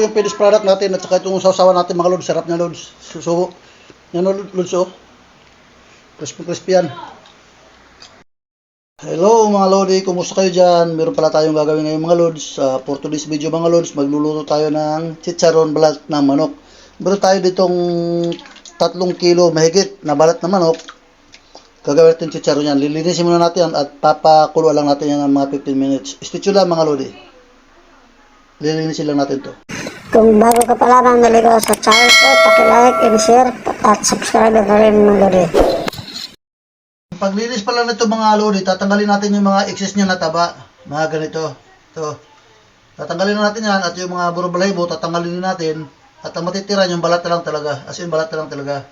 Yung finished product natin at saka itong sausawan natin mga lods. Sarap na lods. So yan o, lods oh. Crispy crispy yan. Hello mga lodi, kumusta kayo dyan? Meron pala tayong gagawin ngayon mga lods. Uh, for today's video mga lods, magluluto tayo ng chicharon balat na manok. Meron tayo ditong tatlong kilo mahigit na balat na manok. Gagawin natin chicharon yan. Lilinisin muna natin at papakulo lang natin yan ng mga 15 minutes. Tuned lang mga lodi. Lilinisin lang natin to. Kung bago ka pa lamang naligaw sa channel ko, pakilike and share at subscribe na rin mga lodi. Paglinis pa lang nito mga lodi, tatanggalin natin yung mga excess niya na taba. Mga ganito. Ito. Tatanggalin na natin yan at yung mga burubalahibo, tatanggalin din natin. At ang matitira yung balat na lang talaga. As in, balat na lang talaga.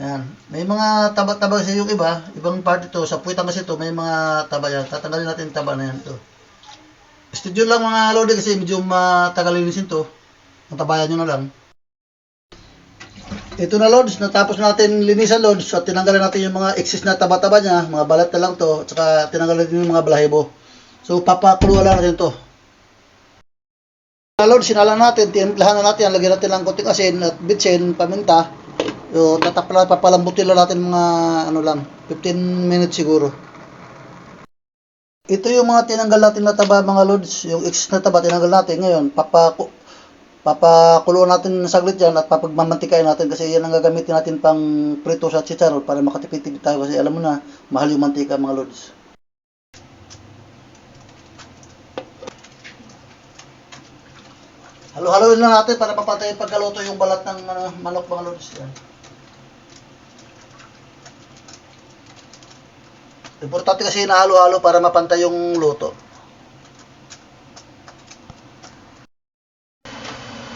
Yan. May mga taba-taba kasi yung iba. Ibang part ito. Sa puwitang kasi ito, may mga taba yan. Tatanggalin natin yung taba na yan. Ito. Studio lang mga lodi kasi medyo matagal linisin to. Matabayan nyo na lang. Ito na Lods, natapos natin linisan Lods at tinanggalan natin yung mga excess na taba-taba niya, mga balat na lang to, at saka tinanggalan din yung mga balahibo. So papakuluan lang natin to. Lods, sinalang natin, tinimplahan na natin, lagyan natin ng konting asin at bitsin, paminta. So tatapla, papalambutin lang natin mga ano lang, 15 minutes siguro. Ito yung mga tinanggal natin na taba mga Lods, yung excess na taba tinanggal natin ngayon, papaku papakuluan natin saglit yan at papagmamantikain natin kasi yan ang gagamitin natin pang prito sa chicharon para makatipid tayo kasi alam mo na mahal yung mantika mga lods. Halo-halo lang natin para mapatay pagkaluto yung balat ng ano, manok mga lods. Yan. Importante kasi na halo-halo para mapantay yung luto.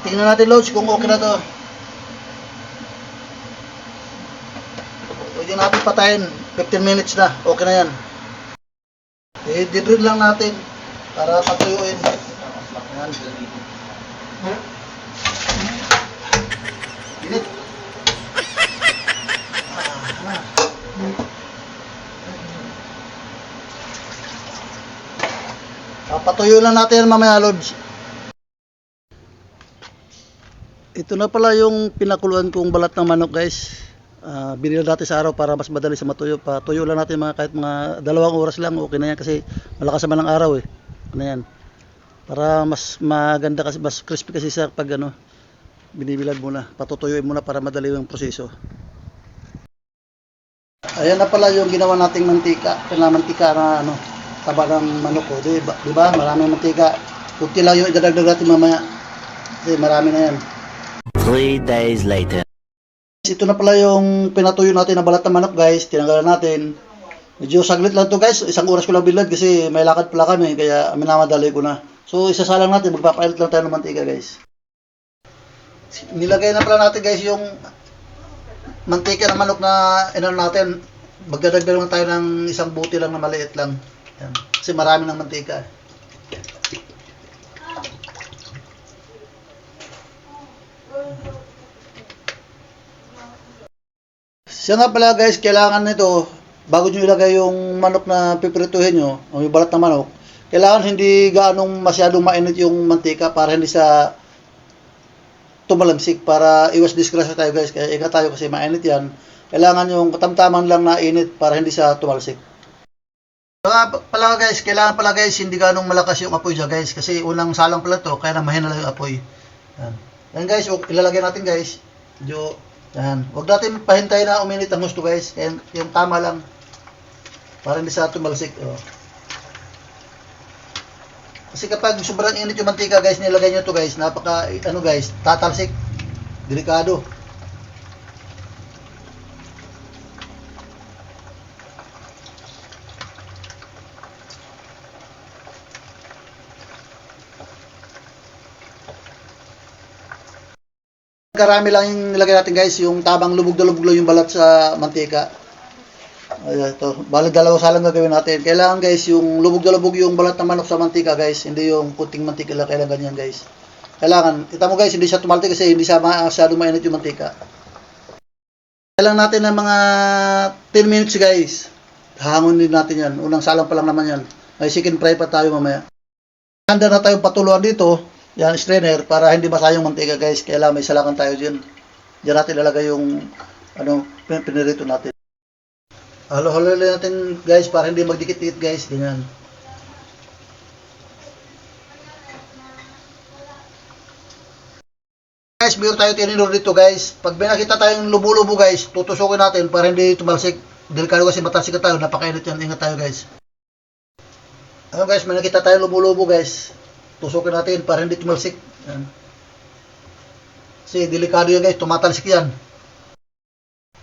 Tingnan natin loads kung okay na to. Pwede natin patayin. 15 minutes na. Okay na yan. I-drill lang natin para patuyuin. Yan. Init. Ah, Patuyo lang natin yan mamaya, Lods. Ito na pala yung pinakuluan kong balat ng manok guys. Uh, binila natin sa araw para mas madali sa matuyo. Patuyo lang natin mga kahit mga dalawang oras lang okay na yan kasi malakas naman ang araw eh. Ano yan. Para mas maganda kasi mas crispy kasi sa pag ano binibilad muna. Patutuyuin muna para madali yung proseso. Ayan na pala yung ginawa nating mantika. Kailangan mantika na ano taba ng manok ko. Di ba? Di ba? Maraming mantika. Kunti lang yung idadagdag natin mamaya. Kasi marami na yan. Three days later. Ito na pala yung pinatuyo natin na balat ng manok guys. Tinanggalan natin. Medyo saglit lang to guys. Isang oras ko lang bilad kasi may lakad pala kami. Kaya minamadali ko na. So isasalang natin. Magpapailit lang tayo ng mantika guys. Nilagay na pala natin guys yung mantika ng manok na inano natin. Magdadagdag lang tayo ng isang buti lang na maliit lang. Yan. Kasi marami ng mantika. Siya nga pala guys, kailangan nito, bago nyo ilagay yung manok na pipirituhin nyo, o yung balat ng manok, kailangan hindi gaanong masyadong mainit yung mantika para hindi sa tumalamsik para iwas disgrasya tayo guys. Kaya ingat tayo kasi mainit yan. Kailangan yung katamtaman lang na init para hindi sa tumalsik. Kaya pala guys, kailangan pala guys, hindi ganong malakas yung apoy dyan guys. Kasi unang salang pala to, kaya na mahina lang yung apoy. Yan. Yan guys, o- ilalagay natin guys. Medyo, yan. Huwag natin pahintayin na uminit ang gusto guys. Yan, yung tama lang. Para hindi sa tumalsik. Oh. Kasi kapag sobrang init yung mantika guys, nilagay nyo to guys, napaka, ano guys, tatalsik. Delikado. Karami lang yung nilagay natin guys, yung tabang lubog na lubog lang yung balat sa mantika. Ayan, ito. Bali dalawa salang gagawin natin. Kailangan guys, yung lubog na lubog yung balat ng manok sa mantika guys, hindi yung kunting mantika lang kailangan ganyan guys. Kailangan, kita mo guys, hindi siya tumalti kasi hindi siya masyado mainit yung mantika. Kailangan natin ng mga 10 minutes guys. Hangon din natin yan. Unang salang pa lang naman yan. May chicken fry pa tayo mamaya. Handa na tayong patuluan dito. Yan, strainer, para hindi masayang mantika guys. Kaya lang may salakan tayo dyan. Diyan natin ilalagay yung ano, pin- pinirito natin. Halo-halo natin guys para hindi magdikit-dikit guys. Ganyan. Guys, meron tayo tinidor dito guys. Pag may nakita tayong lubo-lubo guys, tutusukin natin para hindi tumalsik. Delikado kasi matalsik tayo, napakainit yan. Ingat tayo guys. Ano guys, may nakita tayong lubo-lubo guys. Tusukin natin para hindi tumalsik. Yan. Kasi delikado yan guys, tumatalsik yan.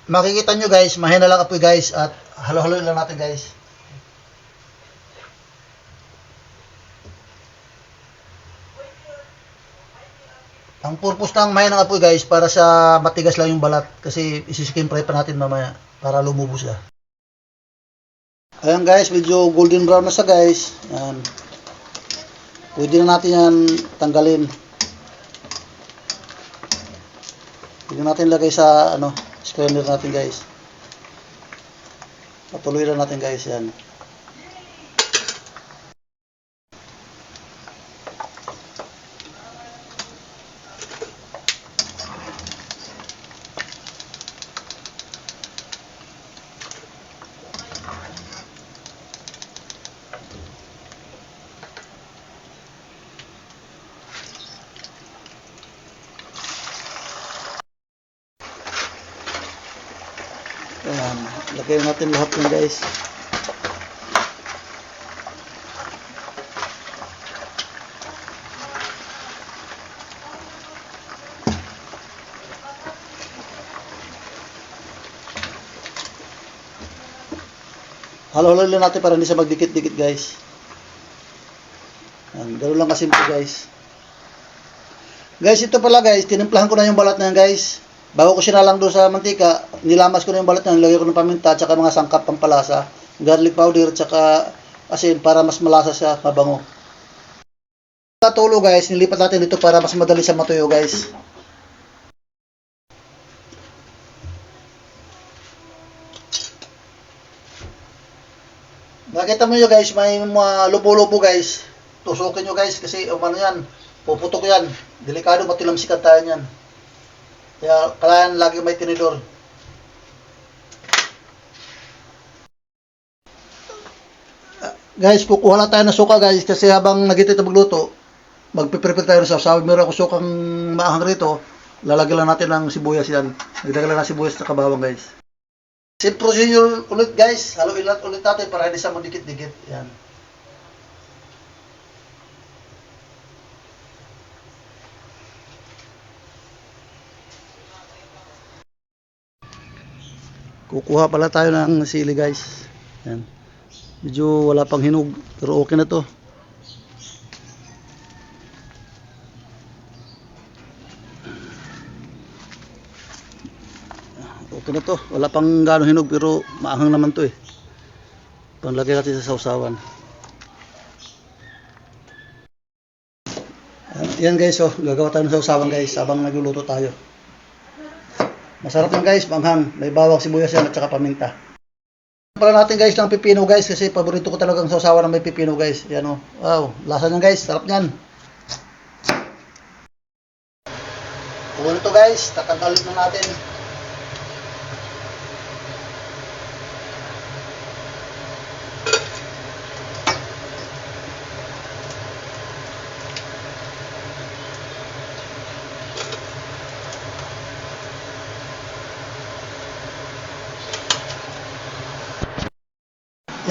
Makikita nyo guys, mahina lang apoy guys at halo-halo lang natin guys. Ang purpose ng mahina ng apoy guys, para sa matigas lang yung balat. Kasi isisikin fry pa natin mamaya para lumubo siya. Ayan guys, medyo golden brown na siya guys. Ayan. Pwede na natin yan tanggalin. Pwede natin lagay sa ano, strainer natin guys. Patuloy lang natin guys yan. Ayan. Lagay natin lahat yan guys. Halo-halo lang natin para hindi siya magdikit-dikit guys. Yan, ganoon lang kasimple guys. Guys, ito pala guys, tinimplahan ko na yung balat na yan guys. Bago ko sinalang doon sa mantika, nilamas ko na yung balat na, nilagay ko ng paminta, tsaka mga sangkap pampalasa, garlic powder, tsaka asin para mas malasa siya, mabango. Katulo guys, nilipat natin dito para mas madali siya matuyo guys. Nakita mo nyo guys, may mga lupo-lupo guys. Tusukin nyo guys kasi um, ano yan, puputok yan. Delikado matilamsikan tayo yan. Kaya kailangan lagi may tinidor. Guys, kukuha lang tayo ng suka guys kasi habang nagitit na magluto, magpiprepare tayo ng sausaw. Meron ako sukang maanghang rito. Lalagyan lang natin ng sibuyas yan. Nagdagan lang ng sibuyas at kabawang guys. Same procedure ulit guys. Haluin lang ulit natin para hindi siya magdikit-dikit. Yan. Kukuha pala tayo ng sili guys. Yan. Medyo wala pang hinog pero okay na to. Okay na to. Wala pang gano'ng hinog pero maanghang naman to eh. Panglagay natin sa sausawan. Yan guys oh, gagawa tayo ng sausawan guys habang nagluluto tayo. Masarap yan guys, manghang. May bawang sibuyas yan at saka paminta. Pala natin guys ng pipino guys kasi paborito ko talagang sausawan na may pipino guys. Yan oh. Wow, lasa niyan guys, sarap niyan. Kung ito guys, tatanggalin na natin.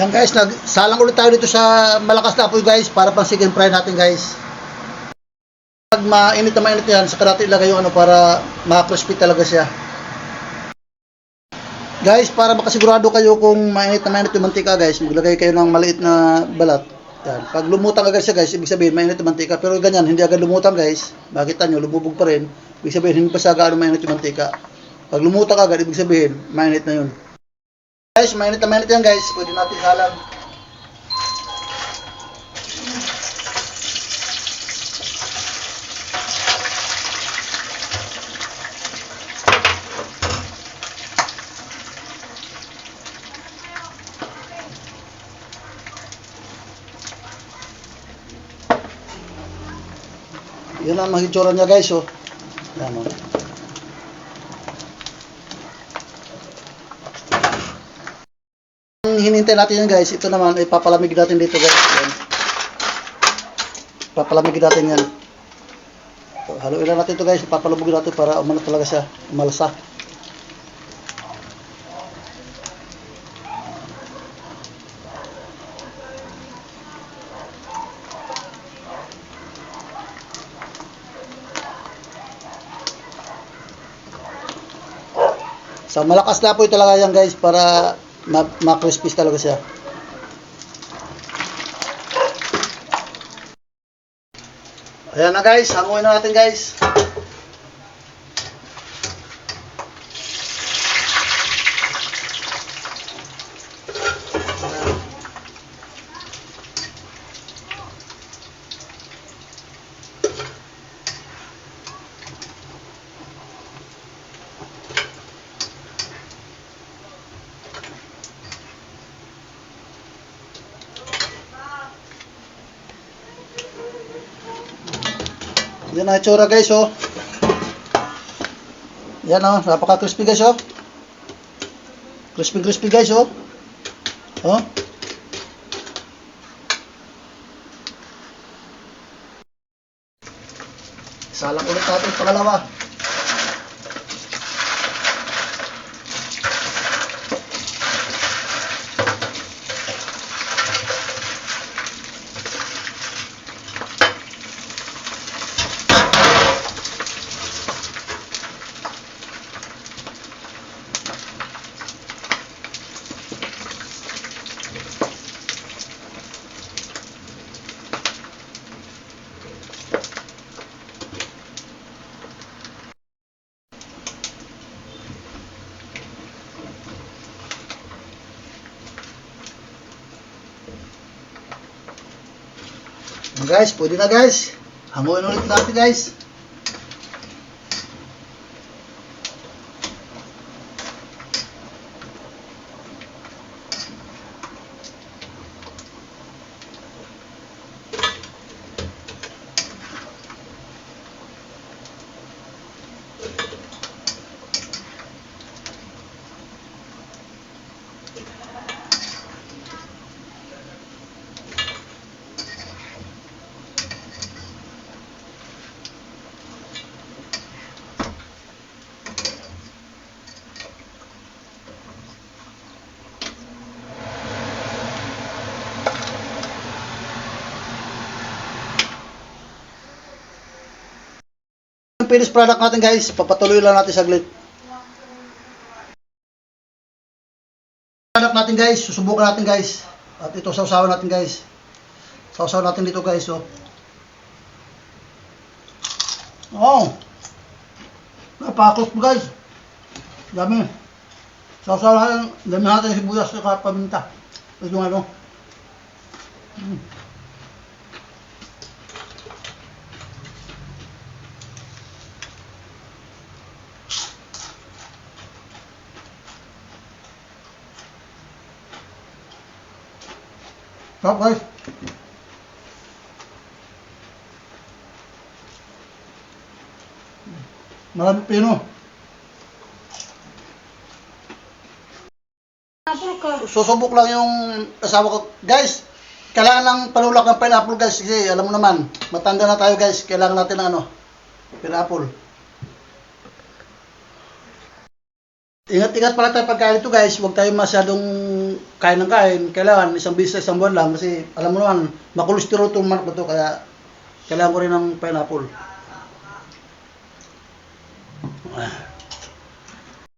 Yan guys, nagsalang ulit tayo dito sa malakas na apoy guys para pang chicken fry natin guys. Pag mainit na mainit yan, saka natin ilagay yung ano para maka-crispy talaga siya. Guys, para makasigurado kayo kung mainit na mainit yung mantika guys, maglagay kayo ng maliit na balat. Yan. Pag lumutang agad siya guys, ibig sabihin mainit yung mantika. Pero ganyan, hindi agad lumutang guys. Makita nyo, lumubog pa rin. Ibig sabihin, hindi pa siya gaano mainit yung mantika. Pag lumutang agad, ibig sabihin, mainit na yun. Guys, mainit na mainit yan guys. Pwede natin halang. Yan ang magitsura niya guys. Oh. Yan, oh. Ang hinintay natin yan guys, ito naman ay papalamig natin dito guys. Yan. Papalamig natin yan. So, haluin lang natin ito guys, papalubog natin para umano talaga siya, umalsa. So malakas na po talaga yan guys para ma- ma-crispy talaga siya. Ayan na guys, hanguin na natin guys. Yan ang itsura guys oh. Yan oh, napaka crispy guys oh. Crispy crispy guys oh. Oh. Salang ulit natin pangalawa. Guys, pwede na guys. Hanguin ulit natin guys. Finished product natin guys, papatuloy lang natin saglit. Product natin guys, susubukan natin guys. At ito sausawan natin guys. Sausawan natin dito guys, oh. Oh. Napakos po guys. Dami. Sausawan natin, dami natin sibuyas at paminta. Ito yung ano. Mm. Sarap guys. Marami pino. Susubok lang yung asawa ko. Guys, kailangan lang panulak ng pineapple guys. Kasi alam mo naman, matanda na tayo guys. Kailangan natin ng ano, pineapple. Ingat-ingat pala tayo pagkain ito guys. Huwag tayo masyadong kain ng kain. Kailangan isang bisa isang buwan lang. Kasi alam mo naman, makolesterol itong manok na ito. Kaya kailangan ko rin ng pineapple. Ah.